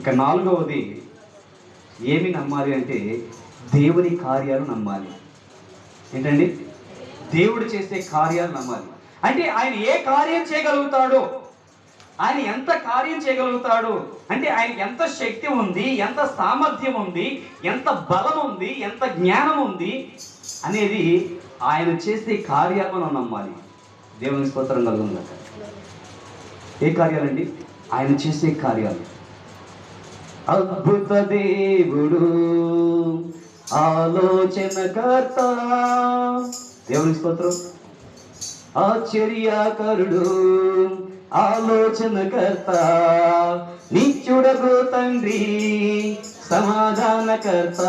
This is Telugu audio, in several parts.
ఇక నాలుగవది ఏమి నమ్మాలి అంటే దేవుని కార్యాలు నమ్మాలి. ఏంటండి? దేవుడు చేసే కార్యాలు నమ్మాలి. అంటే ఆయన ఏ కార్యం చేయగలుగుతాడో? ఆయన ఎంత కార్యం చేయగలుగుతాడు? అంటే ఆయన ఎంత శక్తి ఉంది? ఎంత సామర్థ్యం ఉంది? ఎంత బలం ఉంది? ఎంత జ్ఞానం ఉంది? అనేది ఆయన చేసే కార్యాలు మనం నమ్మాలి. దేవుని స్తోత్రం కలుగుంది ఏ కార్యాలండి? ఆయన చేసే కార్యాలు. అద్భుత దేవుడు ఆలోచనకర్త. దేవుని స్తోత్రం. ఆశ్చర్యకరుడు ఆలోచనకర్త. నిత్యుడగు తండ్రి సమాధానకర్త.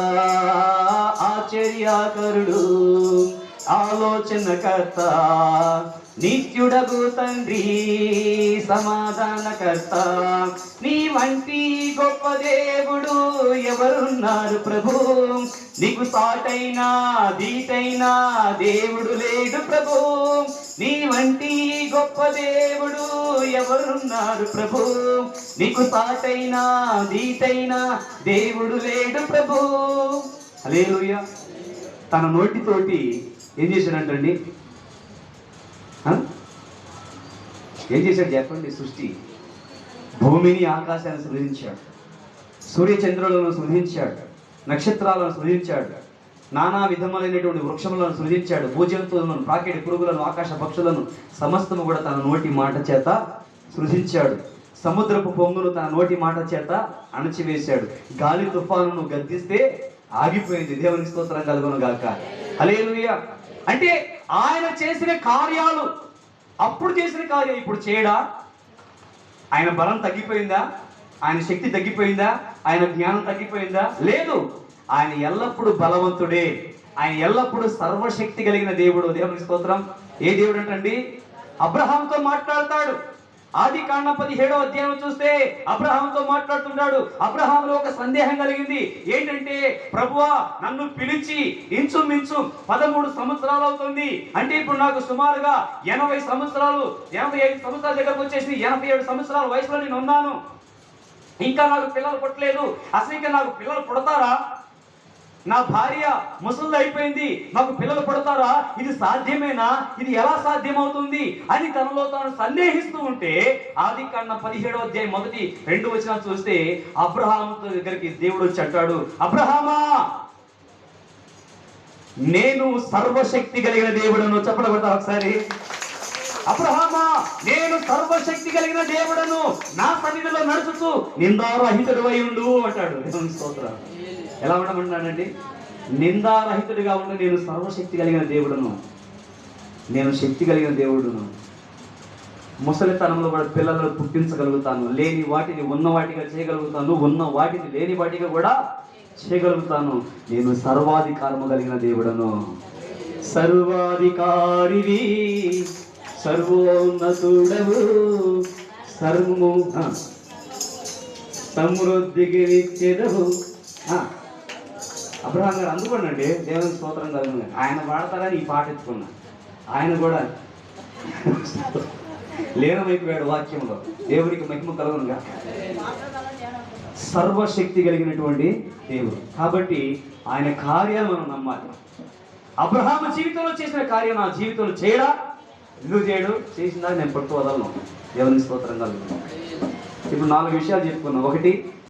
ఆశ్చర్యాకరుడు. ఆలోచనకర్త నిత్యుడగు తండ్రి సమాధానకర్త. నీ వంటి గొప్ప దేవుడు ఎవరున్నారు ప్రభు? నీకు సాటైనా దీటైనా దేవుడు లేడు ప్రభు? నీ వంటి గొప్ప దేవుడు ఎవరున్నారు ప్రభు? నీకు సాటైనా దీటైనా దేవుడు లేడు ప్రభు. అలేలుయ్య తన నోటితోటి ఏం చేశాడంటండి? ఏం చేశాడు చెప్పండి సృష్టి? భూమిని ఆకాశాన్ని సృజించాడు సూర్య చంద్రులను సృజించాడు నక్షత్రాలను సృజించాడు నానా విధములైనటువంటి వృక్షములను సృజించాడు భూజంతువులను ప్రాకెడి పురుగులను ఆకాశ పక్షులను సమస్తము కూడా తన నోటి మాట చేత సృజించాడు. సముద్రపు పొంగును తన నోటి మాట చేత అణచివేశాడు. గాలి తుఫానును గద్దిస్తే ఆగిపోయింది. దేవుని స్తోత్రం కలుగును గాక. హలేలుయ అంటే ఆయన చేసిన కార్యాలు అప్పుడు చేసిన కార్యం ఇప్పుడు చేయడా? ఆయన బలం తగ్గిపోయిందా? ఆయన శక్తి తగ్గిపోయిందా? ఆయన జ్ఞానం తగ్గిపోయిందా? లేదు. ఆయన ఎల్లప్పుడూ బలవంతుడే. ఆయన ఎల్లప్పుడూ సర్వశక్తి కలిగిన దేవుడు. దేవుని స్తోత్రం. ఏ దేవుడు అంటండి? అబ్రహాంతో మాట్లాడతాడు. ఆది కాండ పదిహేడో అధ్యాయం చూస్తే అబ్రహాంతో మాట్లాడుతున్నాడు అబ్రహాంలో ఒక సందేహం కలిగింది. ఏంటంటే ప్రభువా నన్ను పిలిచి ఇంచుమించు పదమూడు సంవత్సరాలు అవుతుంది. అంటే ఇప్పుడు నాకు సుమారుగా ఎనభై సంవత్సరాలు ఎనభై ఐదు సంవత్సరాల దగ్గరకు వచ్చేసి ఎనభై ఏడు సంవత్సరాల వయసులో నేను ఉన్నాను. ఇంకా నాకు పిల్లలు పుట్టలేదు. అసలు ఇంకా నాకు పిల్లలు పుడతారా? నా భార్య ముసలి అయిపోయింది నాకు పిల్లలు పడతారా? ఇది సాధ్యమేనా? ఇది ఎలా సాధ్యమవుతుంది? అని తనలో తాను సందేహిస్తూ ఉంటే ఆది కన్న పదిహేడో అధ్యాయం మొదటి రెండు వచ్చిన చూస్తే అబ్రహాం దగ్గరికి దేవుడు వచ్చి అంటాడు అబ్రహామా నేను సర్వశక్తి కలిగిన దేవుడను చెప్పడబడతా ఒకసారి? అబ్రహామా నేను సర్వశక్తి కలిగిన దేవుడను నా సన్నిధిలో నడుచుతూ నిందారహితుడు అయి ఉండు అంటాడు. స్తోత్రాలు ఎలా ఉండమన్నాడండి నిందారహితుడిగా ఉండి నేను సర్వశక్తి కలిగిన దేవుడను. నేను శక్తి కలిగిన దేవుడును. ముసలితనంలో కూడా పిల్లలను పుట్టించగలుగుతాను. లేని వాటిని ఉన్న వాటిగా చేయగలుగుతాను. ఉన్న వాటిని లేని వాటిగా కూడా చేయగలుగుతాను. నేను సర్వాధికారము కలిగిన దేవుడను. సర్వాధికారివి సర్వోన్నతుడవు సర్వము సమృద్ధికి నిత్యదవు అబ్రహాం గారు అందుకోండి దేవుని స్తోత్రం కలుగుతుంది ఆయన వాడతారని ఈ పాట ఎత్తుకున్నా. ఆయన కూడా లీనమైపోయాడు వాక్యంలో. దేవుడికి మహిమ కలుగునుగా. సర్వశక్తి కలిగినటువంటి దేవుడు. కాబట్టి ఆయన కార్యాలు మనం నమ్మాలి. అబ్రహాము జీవితంలో చేసిన కార్యం నా జీవితంలో చేయడా? ఎందుకు చేయడు? చేసిందా నేను పట్టు వదలను దేవుని స్తోత్రం కలుగుతున్నాను ఇప్పుడు నాలుగు విషయాలు చెప్పుకున్నాను ఒకటి